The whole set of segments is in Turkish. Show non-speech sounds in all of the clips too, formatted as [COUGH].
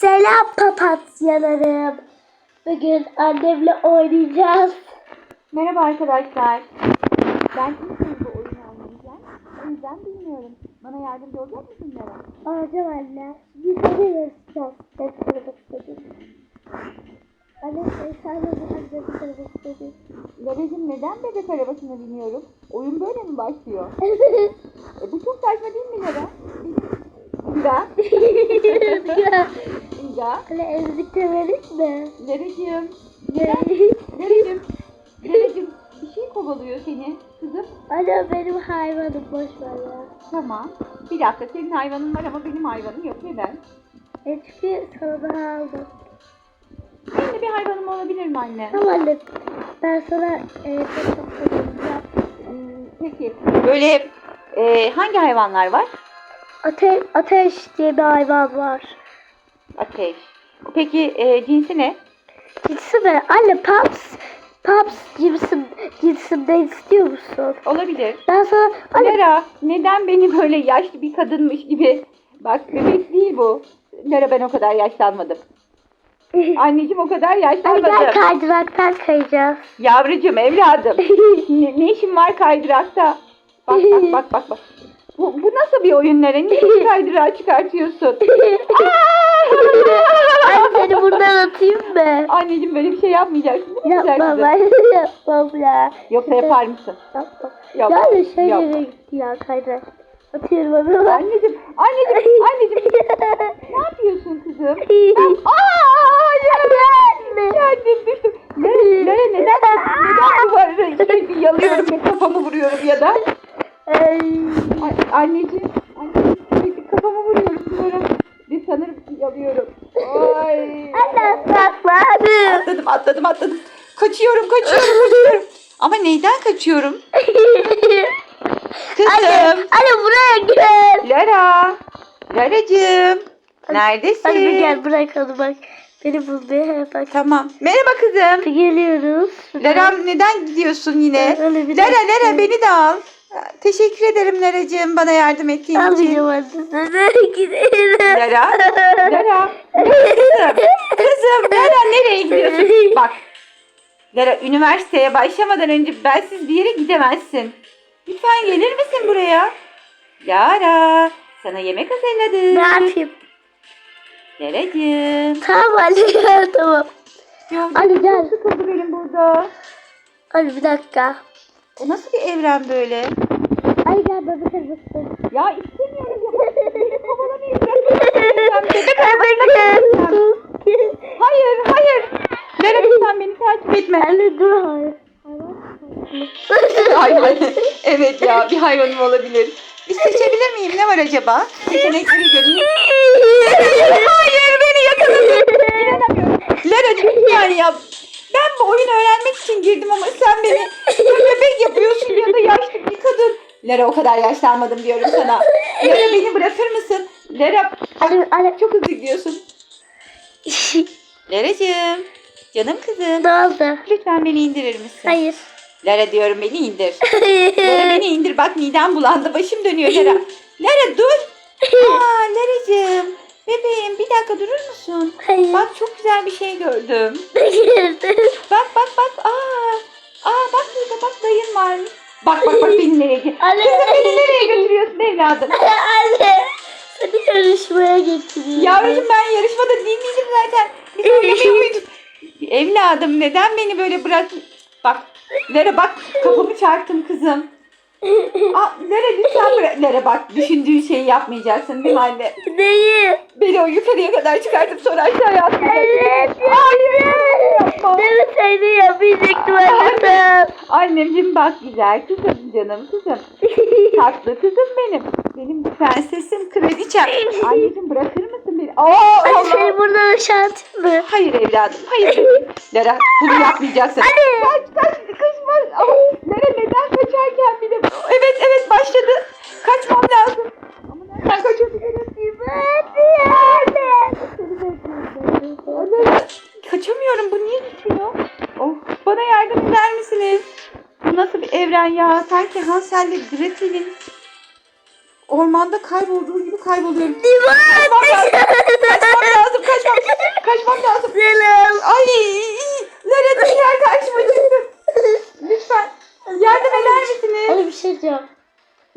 Selam papatyalarım. Bugün annemle oynayacağız. Merhaba arkadaşlar. Ben ilk kez bu oyunu oynayacağım. O yüzden bilmiyorum. Bana yardımcı olacak mısın Meral? Alacağım anne. Yukarı yarışacağız. Ben kırmak istedim. Anne sen de bir kırmak istedim. Lereciğim neden bebek arabasına biniyorum? Oyun böyle mi başlıyor? [LAUGHS] E, bu çok saçma değil mi Lara? İnga. İnga. Anne emzikte verir mi? Lereciğim. Ne? Lereciğim. Lereciğim. Bir şey kovalıyor seni kızım. Anne benim hayvanım boş ver ya. Tamam. Bir dakika senin hayvanın var ama benim hayvanım yok. Neden? E çünkü sana daha aldım. Benim de bir hayvanım olabilir mi anne? Tamam anne. Ben sana e, çok Hmm, Peki. Böyle e, hangi hayvanlar var? Ate ateş diye bir hayvan var. Ateş. Peki e, cinsi ne? Cinsi mi? Anne Paps. Paps cinsim, cinsimden istiyor musun? Olabilir. Ben sana... Anne Lara neden beni böyle yaşlı bir kadınmış gibi bak bebek değil bu. Lara ben o kadar yaşlanmadım. [LAUGHS] Anneciğim o kadar Hadi gel yaşlanmadım. kaydıraktan kayacağız. Yavrucuğum evladım. [LAUGHS] ne, ne işin var kaydırakta? Bak bak bak bak bak. Bu, bu nasıl bir oyun Lara? Niye kaydırağı çıkartıyorsun? [LAUGHS] Anne seni buradan atayım mı? Anneciğim böyle bir şey yapmayacaksın değil mi güzel Yapmam kızım? ben [LAUGHS] yapmam ya. Yoksa yapar mısın? Yapmam. Yok, Yani şey yok. nereye gitti ya kaydırak. Atıyorum onu. Anneciğim, anneciğim, anneciğim. ne yapıyorsun kızım? Aa, Anne. Kendim düştüm. Ne, ne, neden, neden duvarı sürekli yalıyorum ve kafamı vuruyorum ya da? Ay. A- anneciğim, anneciğim sürekli kafamı vuruyorum duvara ve sanırım ki yalıyorum. Ay. Anne sakladım. Atladım, atladım, atladım. Kaçıyorum, kaçıyorum. [LAUGHS] Ama neyden kaçıyorum? Anne, Kızım. anne buraya gel. Lara. Laracığım. Neredesin? Bir gel bırakalım bak. Beni bulmaya bak. Tamam. Merhaba kızım. Geliyoruz. Lara neden gidiyorsun yine? Lara. Lara beni de al. Teşekkür ederim Laracığım bana yardım ettiğin için. Almayacağım anne. [LAUGHS] Gidelim. Lara. Lara. [LAUGHS] Kızım. Kızım Lara nereye gidiyorsun? Bak. Lara üniversiteye başlamadan önce bensiz bir yere gidemezsin. Lütfen gelir misin buraya? Lara. Sana yemek hazırladım. Ne yapayım? Laracığım. Tamam anne gel tamam. Ya, Hadi gel. sıkıldı benim burada. Hadi bir dakika. O nasıl bir evren böyle? Hadi gel bebek arabası. Ya istemiyorum ya. Beni kovalamayın. Bebek Bebek Hayır, hayır. Lara lütfen [LAUGHS] beni takip etme. Anne dur hayır. [LAUGHS] Hayvan. Evet ya, bir hayvanım olabilir. Bir seçebilir miyim? Ne var acaba? Seçenekleri göreyim. Hayır, beni yakaladın. İnanamıyorum. Lara yani ya. Ben bu oyunu öğrenmek için girdim ama sen beni bebek yapıyorsun ya da yaşlı bir kadın. Lara o kadar yaşlanmadım diyorum sana. Lara beni bırakır mısın? Lara Anne anne çok hızlı gidiyorsun. [LAUGHS] Lara'cığım. Canım kızım. ne oldu? Lütfen beni indirir misin? Hayır. Lara diyorum beni indir. [LAUGHS] Lara beni indir bak midem bulandı başım dönüyor Lara. [LAUGHS] Lara dur. [LAUGHS] Aa Lara'cığım. Bebeğim bir dakika durur musun? Hayır. Bak çok güzel bir şey gördüm. Bak bak bak. Aa. Aa bak burada bak dayın var. Bak bak bak beni nereye gö- Anne. Kızım beni nereye götürüyorsun evladım? Anne. Seni yarışmaya getiriyorum. Yavrucuğum ben yarışmada değil miydim zaten? Biz muyduk? Evladım neden beni böyle bırak? Bak Lara bak kafamı çarptım kızım. Aa, Lara lütfen bırak. Lara bak düşündüğün şeyi yapmayacaksın değil mi anne? Neyi? Beni o yukarıya kadar çıkartıp sonra aşağıya atmayacaksın. Evet. Hayır yapma. Değil mi seni yapacaktım anne? Anneciğim bak güzel kızım canım kızım. Tatlı kızım benim. Benim prensesim kraliçem. [LAUGHS] Anneciğim bırakır mısın? Aa, Anne Allah. seni aşağı atayım mı? Hayır evladım, hayır. Lara bunu yapmayacaksın. Hadi. Kaç kaç kaçma. Ama Lara neden kaçarken bile. Evet evet başladı. Kaçmam lazım. Ama nereden kaçabilirim? Anne. Seni bekliyorum. Lara, Kaçamıyorum bu niye gitmiyor? Of bana yardım eder misiniz? Bu nasıl bir evren ya? Sanki Hansel ile Gretel'in ormanda kaybolduğu gibi kayboluyorum. Divan ben kaçmam lazım. Kaçmam. Kaçmam lazım. Lelem. Ay. Lelem kaçmayın. Lütfen. Yardım eder misiniz? Hani bir şey diyeceğim.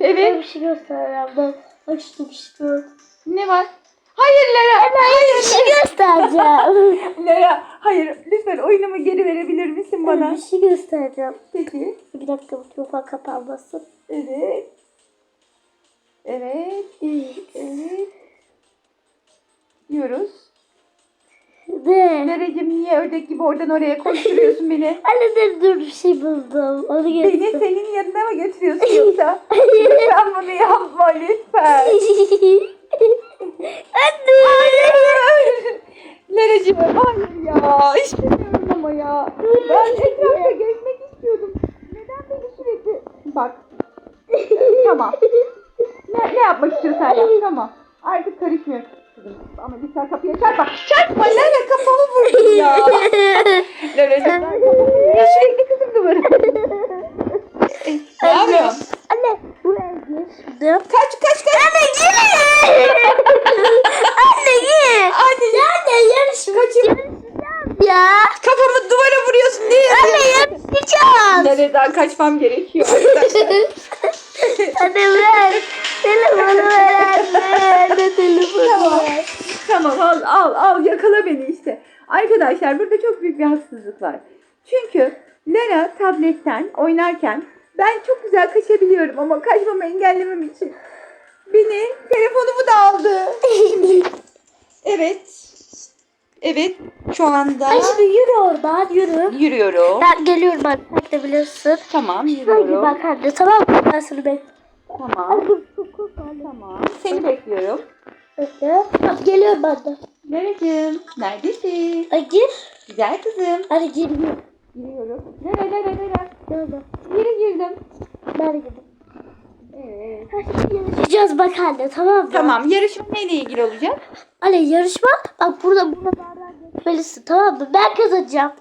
Evet. Bana bir şey göstereceğim ben. Bak işte bir şey gördüm. Ne var? Hayır Lara. Ben hayır. bir şey göstereceğim. [LAUGHS] Lara hayır lütfen oyunumu geri verebilir misin bana? Bir şey göstereceğim. Peki. Bir dakika mikrofon kapanmasın. Evet. Evet. Evet. evet. Diyoruz. Ne? Lara'cığım niye ördek gibi oradan oraya koşturuyorsun beni? [LAUGHS] Anne dur dur bir şey buldum. Onu Beni göster. senin yanına mı götürüyorsun yoksa? [LAUGHS] lütfen bunu yapma lütfen. [LAUGHS] Anne. Lara'cığım hayır ya. İstemiyorum ama ya. Ben etrafta gezmek istiyordum. Neden beni sürekli... Bak. Tamam. Ne, ne yapmak istiyorsan yap. Tamam. Artık karışmıyorum. Kızım, Ama lütfen kapıyı çarpma. Çarpma Lara [LAUGHS] kafamı vurdun ya. Lara'cığım ben kafamı niye sürekli kızım duvara? ne yapıyorsun? Anne buraya gir. Şimdi. Kaç kaç kaç. Anne gir. [LAUGHS] Anne gir. Anne Anne yarış. Kaçayım. Ya. kafamı duvara vuruyorsun diye. Anne yarışacağız. Nereden kaçmam gerekiyor [LAUGHS] arkadaşlar. Anne ver. Telefonu ver anne. Anne telefonu Tamam. ver. Tamam al al al yakala beni işte. Arkadaşlar burada çok büyük bir haksızlık var. Çünkü Lara tabletten oynarken ben çok güzel kaçabiliyorum ama kaçmamı engellemem için beni telefonumu da aldı. [LAUGHS] Evet. Evet şu anda Ay şimdi yürü oradan yürü. yürüyorum. Ben geliyorum ben. Sen de bilirsin. Tamam Hadi yürüyorum. bak anne tamam mı? Ben seni bekliyorum. Tamam. Tamam. Seni bekliyorum. Bekle. Tamam geliyorum ben de. Lara'cığım neredesin? Ay gir. Güzel kızım. Hadi gir gir. Giriyorum. Lara Lara Lara. Gördüm. Geri girdim. Ben girdim. Evet. Yarışacağız bak anne tamam mı? Tamam yarışma neyle ilgili olacak? Anne yarışma. Bak burada buralardan geçmelisin tamam mı? Ben kazanacağım.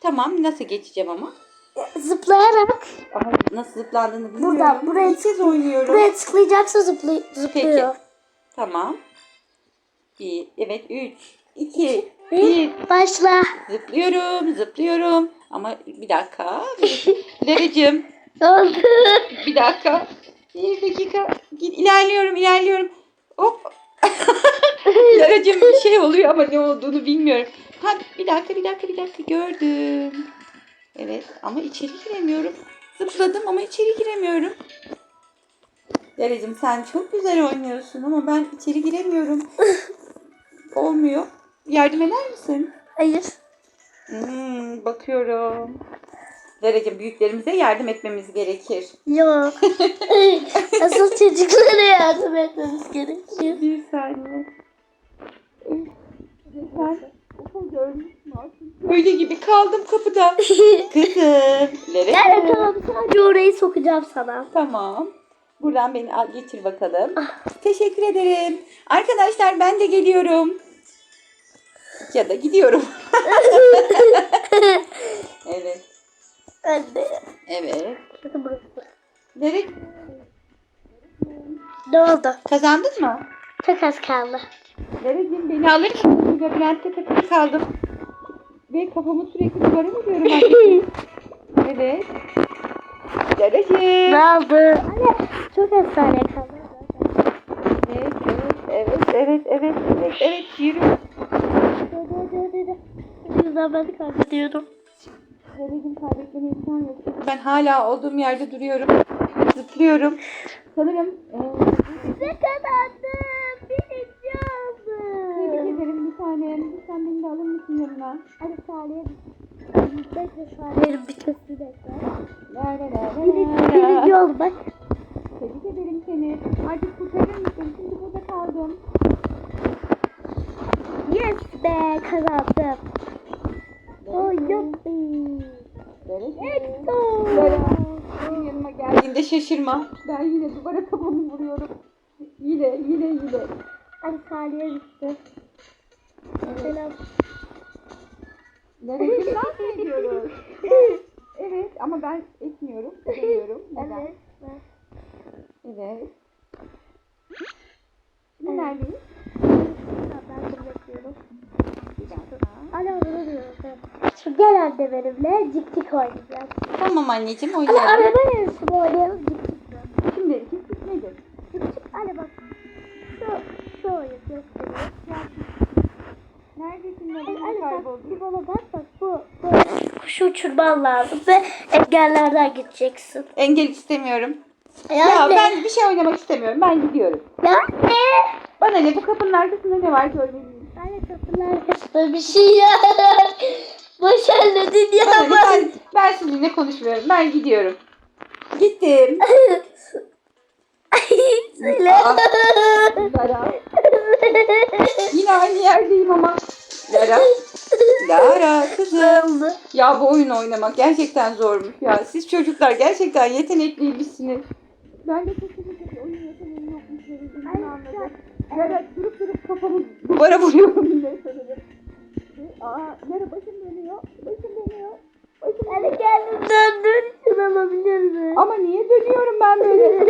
Tamam nasıl geçeceğim ama? Zıplayarak Ama nasıl zıplandığını bilmiyorum. Buradan, buraya kez oynuyorum. buraya tıklayacaksın zıplay zıplıyor. Tamam. Bir, evet üç, iki, Bir, bir. Başla. Zıplıyorum, zıplıyorum. Ama bir dakika. Lara'cığım oldu? bir dakika. Bir dakika. İlerliyorum, ilerliyorum. Hop. [LAUGHS] Lara'cığım bir şey oluyor ama ne olduğunu bilmiyorum. Ha bir dakika, bir dakika, bir dakika gördüm. Evet ama içeri giremiyorum. Zıpladım ama içeri giremiyorum. Lara'cığım sen çok güzel oynuyorsun ama ben içeri giremiyorum. [LAUGHS] Olmuyor. Yardım eder misin? Hayır. Hmm, bakıyorum. Lara'cığım büyüklerimize yardım etmemiz gerekir. Yok. [LAUGHS] Asıl çocuklara yardım etmemiz gerekiyor. Bir saniye. Sen okul Öyle gibi kaldım kapıda. [LAUGHS] Kızım. Lara. Yani tamam sadece orayı sokacağım sana. Tamam. Buradan beni al geçir bakalım. Teşekkür ederim. Arkadaşlar ben de geliyorum. Ya da gidiyorum. [LAUGHS] evet. Anne. Evet. Bakın burası. Nereye Ne oldu? kazandın mı? Çok az kaldı. Nereciğim beni alır mısın? Labirentte takılı kaldım. Ve kafamı sürekli duvara vuruyorum anneciğim. [LAUGHS] Evet. Nereciğim. Ne oldu? Anne çok az saniye kaldı. Evet, evet, evet, evet, evet, evet, evet, yürü. Yüzden ben de kaybediyorum. Nereciğim kaybetmene imkan yok. Ben hala olduğum yerde duruyorum. Zıplıyorum. Sanırım e, Ne kazandım? Birinci tebrik oldum. ederim bir tanem. Lütfen beni de alır mısın yanına? Hadi saniye Bekle saniyenin bitmesini bekle. La la la la Birinci, oldum bak. Tebrik ederim seni. Artık kurtarır mısın? Şimdi burada kaldım. Yes be kazandım. Oh yuppi. Nereciğim? Oh. Benim yanıma geldiğinde şaşırma. Ben yine duvara kafamı vuruyorum. Yine, yine, yine. Hadi saniye bitti. Selam. Nereciğim dans ediyoruz. Evet ama ben etmiyorum. Edemiyorum. [LAUGHS] Neden? Evet. Evet. Şimdi neredeyiz? Ben. Bir dakika. Anne onu diyorum. Gel anne benimle cik cik oynayacağız. Tamam anneciğim Anne oynayalım. araba yarışı mı oynayalım cik cik mi? Şimdi ikisi nedir? Cik cik anne bak. Şu, şu oyun göstereyim. kayboldu. Bir bana bak bak bu. bu. Kuşu uçurman lazım ve engellerden gideceksin. Engel istemiyorum. Ya, Ya anne. ben bir şey oynamak istemiyorum. Ben gidiyorum. Ya anne. Bana ne bu kapının arkasında ne var görmeliyim. Anne kapılar arkasında bir şey [LAUGHS] ya. Başarılı ya. Bana ne, ben, ben sizinle konuşmuyorum. Ben gidiyorum. Gittim. [LAUGHS] Söyle. [LAUGHS] Yine aynı yerdeyim ama. Lara. Lara kızım. Ya bu oyun oynamak gerçekten zormuş ya. Siz çocuklar gerçekten yetenekliymişsiniz. Ben de kesinlikle oyun yeteneğim yokmuş. Bunu anladım. Lara durup durup kafamı duvara vuruyorum yine sanırım. Aa, Lara başım dönüyor. Başım dönüyor. Dönüyor. kendini döndür. Şunu alabilir miyim? Ama niye dönüyorum ben böyle? [LAUGHS]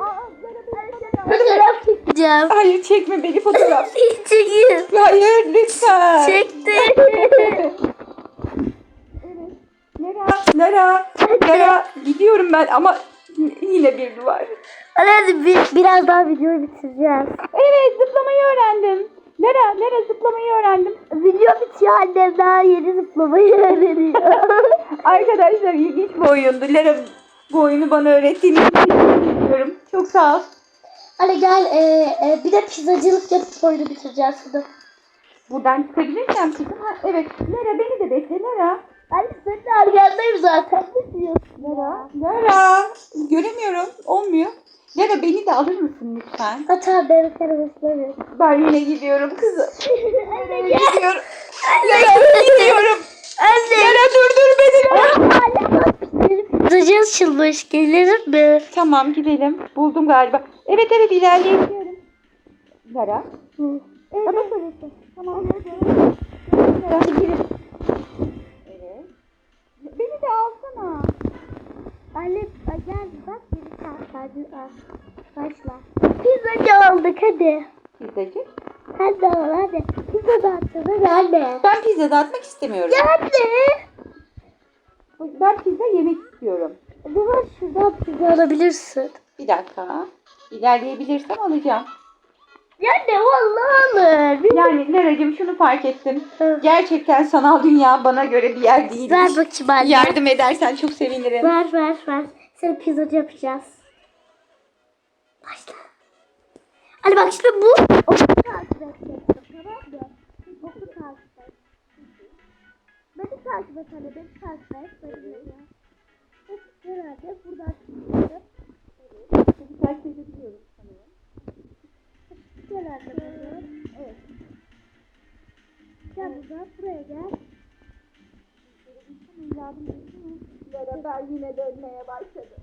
Aa, Lara beni Fotoğraf çekeceğim. Hayır çekme beni fotoğraf. [LAUGHS] Çekeyim. Hayır lütfen. Çektim. Lara, Lara, Lara gidiyorum ben ama yine bir duvar. Hadi bir, biraz daha videoyu bitireceğiz. Evet zıplamayı öğrendim. Lara, Lara zıplamayı öğrendim. Video bitiyor annem daha yeni zıplamayı öğreniyor. [LAUGHS] Arkadaşlar ilginç bir oyundu. Lara bu oyunu bana öğrettiğiniz için teşekkür ediyorum. Çok sağ ol. Hadi gel e, e, bir de pizzacılık yapıp oyunu bitireceğiz şimdi. Buradan çıkabilirsem kızım. Ha, evet. Lara beni de bekle Lara. Anne senin arkandayım zaten. Ne diyorsun? Lara. Lara. Göremiyorum. Olmuyor. Lara beni de alır mısın lütfen? Hatta ben arabasına Ben yine gidiyorum kızım. [LAUGHS] Anne Gidiyorum. Lara gidiyorum. Anne. Lara durdur beni. Anne bak pizzacı açılmış. Gelir mi? Tamam gidelim. Buldum galiba. Evet evet ilerleyebiliyorum. Lara. Evet. Tamam. Tamam. Lara gidelim. Evet. Beni de alsana. Anne gel bak hadi al. Başla. Pizzacı olduk hadi. Pizzacı. Hadi al hadi. Pizza dağıtsana anne. Ben pizza dağıtmak istemiyorum. Ya anne. Ben pizza yemek istiyorum. O zaman şuradan pizza alabilirsin. Bir dakika. İlerleyebilirsem alacağım. Ya ne vallahi alır. Yani Lara'cığım şunu fark ettim. Hı. Gerçekten sanal dünya bana göre bir yer değil. Ver bakayım anne. Yardım edersen çok sevinirim. Ver ver ver. Seni pizzacı yapacağız. Başla. Hadi bak işte bu. Oku takip edeceksin tamam mı? Beni takip et hadi beni takip et. Beni. Hep herhalde buradan çıkıyorum. Seni takip edebiliyorum sanırım. Herhalde buradan. Evet. Gel buradan buraya gel. Yardım. Lara ben yine dönmeye başladım.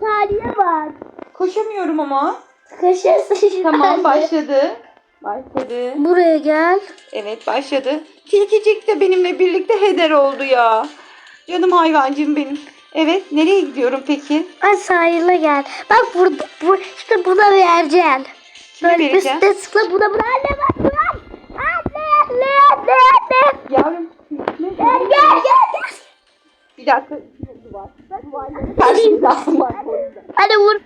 Saniye var. Koşamıyorum ama. Koşarsın. [LAUGHS] Tamam başladı. Başladı. Buraya gel. Evet başladı. Tilkicik de benimle birlikte heder oldu ya. Canım hayvancığım benim. Evet nereye gidiyorum peki? Ay sahile gel. Bak burada bu, işte buna vereceksin. Kime Böyle vereceğim? üstte tıkla buna buna. Anne bak buna. Anne anne anne anne. Yavrum. Gel gel gel. gel. Bir dakika. Duvar. Duvarların karşısında var. Hadi vur.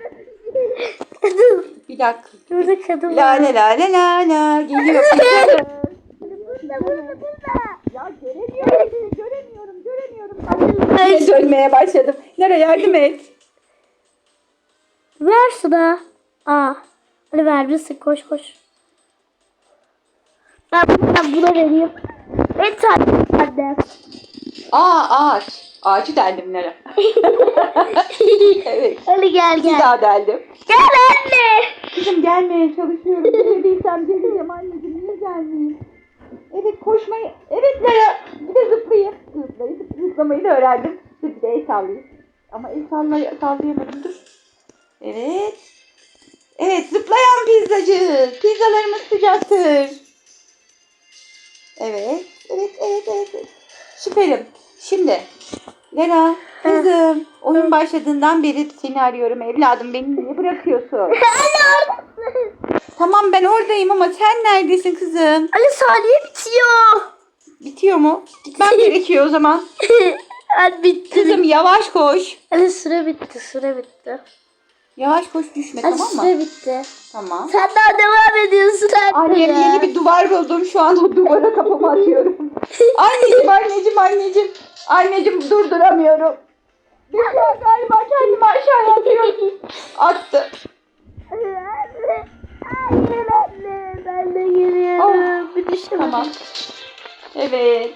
Bir dakika. Burada kadın La la la la la la. Geliyor. Burada burada burada. ya göremiyorum. Göremiyorum. Göremiyorum. Yine dönmeye başladım. Lara yardım et. Ver şuna. Aa. Hadi vermişsin koş koş. Ben ben buna vereyim. Ben takip annem. Aa ağaç. Ağacı deldim Lara. [LAUGHS] evet. Hadi gel Bir gel. daha deldim. Gel anne. Kızım gelmeye çalışıyorum. Gelebilsem geleceğim anneciğim. Niye gelmeyeyim? Evet koşmayı. Evet Lara. Bir de zıplayayım. Zıplayıp zıplamayı da öğrendim. Dur bir de el sallayayım. Ama el sallay sallayamadım. Dur. Evet. Evet zıplayan pizzacı. Pizzalarımız sıcaktır. Evet. Evet evet evet. evet. Süperim. Şimdi Lera kızım oyun başladığından beri seni arıyorum evladım beni niye bırakıyorsun? [LAUGHS] Tamam ben oradayım ama sen neredesin kızım? Anne saniye bitiyor. Bitiyor mu? Gitmem [LAUGHS] gerekiyor o zaman. [LAUGHS] Anne bitti. Kızım yavaş koş. Anne süre bitti süre bitti. Yavaş koş düşme Anne tamam mı? süre bitti. Tamam. Sen daha devam ediyorsun anne. Annem yeni bir duvar buldum. Şu an o duvara kafamı atıyorum. [LAUGHS] anneciğim, anneciğim, anneciğim. Anneciğim durduramıyorum. Bir an galiba kendimi aşağıya atıyorum. Attı. Anne. Hayır anne. Ben de geliyorum. Bir düşemedim. Tamam. Evet.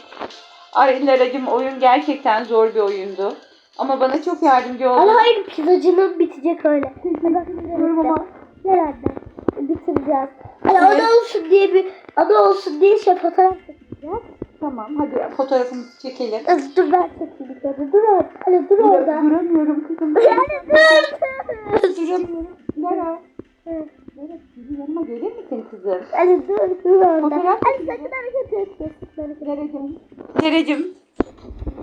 Ay Lara'cığım oyun gerçekten zor bir oyundu. Ama bana çok yardımcı oldu. Ama hayır pizzacının bitecek öyle. Bilmiyorum ama. Gel anne. Bitireceğiz. Hani Evet. ana olsun diye bir ana olsun diye şey fotoğraf çekeceğiz. Tamam hadi fotoğrafımızı çekelim. Kız dur ben çekeyim bir kere. Dur orada. Hani dur orada. Duramıyorum kızım. [LAUGHS] Yani dur. Duramıyorum. Lara. Evet. Bizi yanıma gelir misin kızım? Hani dur dur orada. Fotoğraf Hani sakın hareket etme. sakın hareket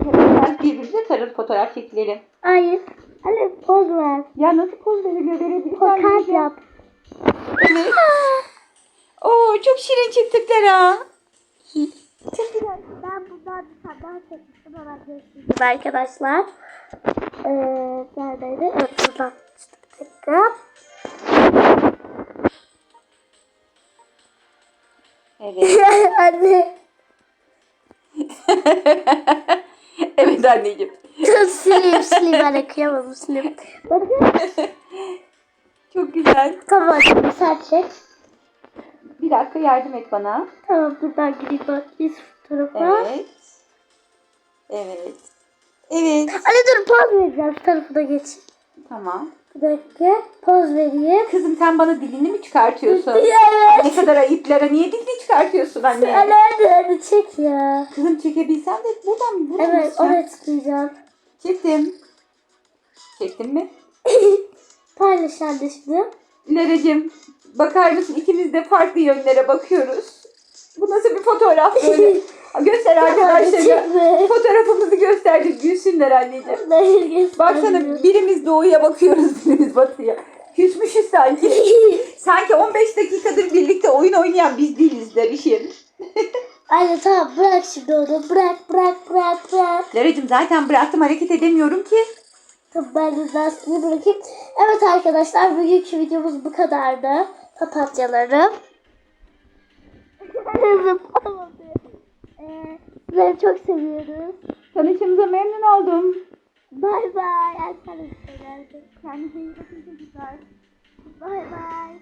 Biraz birbirimize sarıl fotoğraf çekilelim. Hayır. Hani poz ver. Ya nasıl poz veriliyor Lara'cığım? Poz kalp yap. Evet. Oo çok şirin çıktık Lara. Çok güzel. Ben bundan bir tane daha çekmiştim. Hemen göstereyim arkadaşlar. Ee, neredeydi? Evet buradan. Bir dakika. Evet. Anne. [LAUGHS] [LAUGHS] evet anneciğim. [LAUGHS] Sileyim. Anne kıyamam sileyim. [LAUGHS] Bakın. Çok güzel. Tamam sen çek. Bir dakika yardım et bana. Tamam buradan gideyim bakayım şu tarafa. Evet. Evet. Evet. Anne dur poz vereceğim. Şu tarafına geç. Tamam. Bir dakika. Poz vereyim. Kızım sen bana dilini mi çıkartıyorsun? Evet. Ne kadar ayıplara niye dilini çıkartıyorsun anne? Anne hadi çek ya. Kızım çekebilsem de buradan buradan Evet oraya tıklayacağım. Çektim. Çektin mi? [LAUGHS] Paylaş anne şimdi. Lara'cığım bakar mısın ikimiz de farklı yönlere bakıyoruz. Bu nasıl bir fotoğraf böyle? [LAUGHS] Göster arkadaşlara. Fotoğrafımızı gösterdik gülsünler anneciğim. Baksana birimiz doğuya bakıyoruz [LAUGHS] birimiz batıya. Küsmüşüz sanki. [LAUGHS] Sanki 15 dakikadır birlikte oyun oynayan biz değiliz Larişim. [LAUGHS] Anne tamam bırak şimdi onu. Bırak bırak bırak bırak. Lara'cığım zaten bıraktım hareket edemiyorum ki. Tamam ben de dersini bırakayım. Evet arkadaşlar bugünkü videomuz bu kadardı. Papatyalarım. Zıplamadı. Ee, sizleri çok seviyoruz. Tanışımıza memnun oldum. Bay bay. Arkadaşlar. Kendinize iyi bakın çocuklar. Bay bay.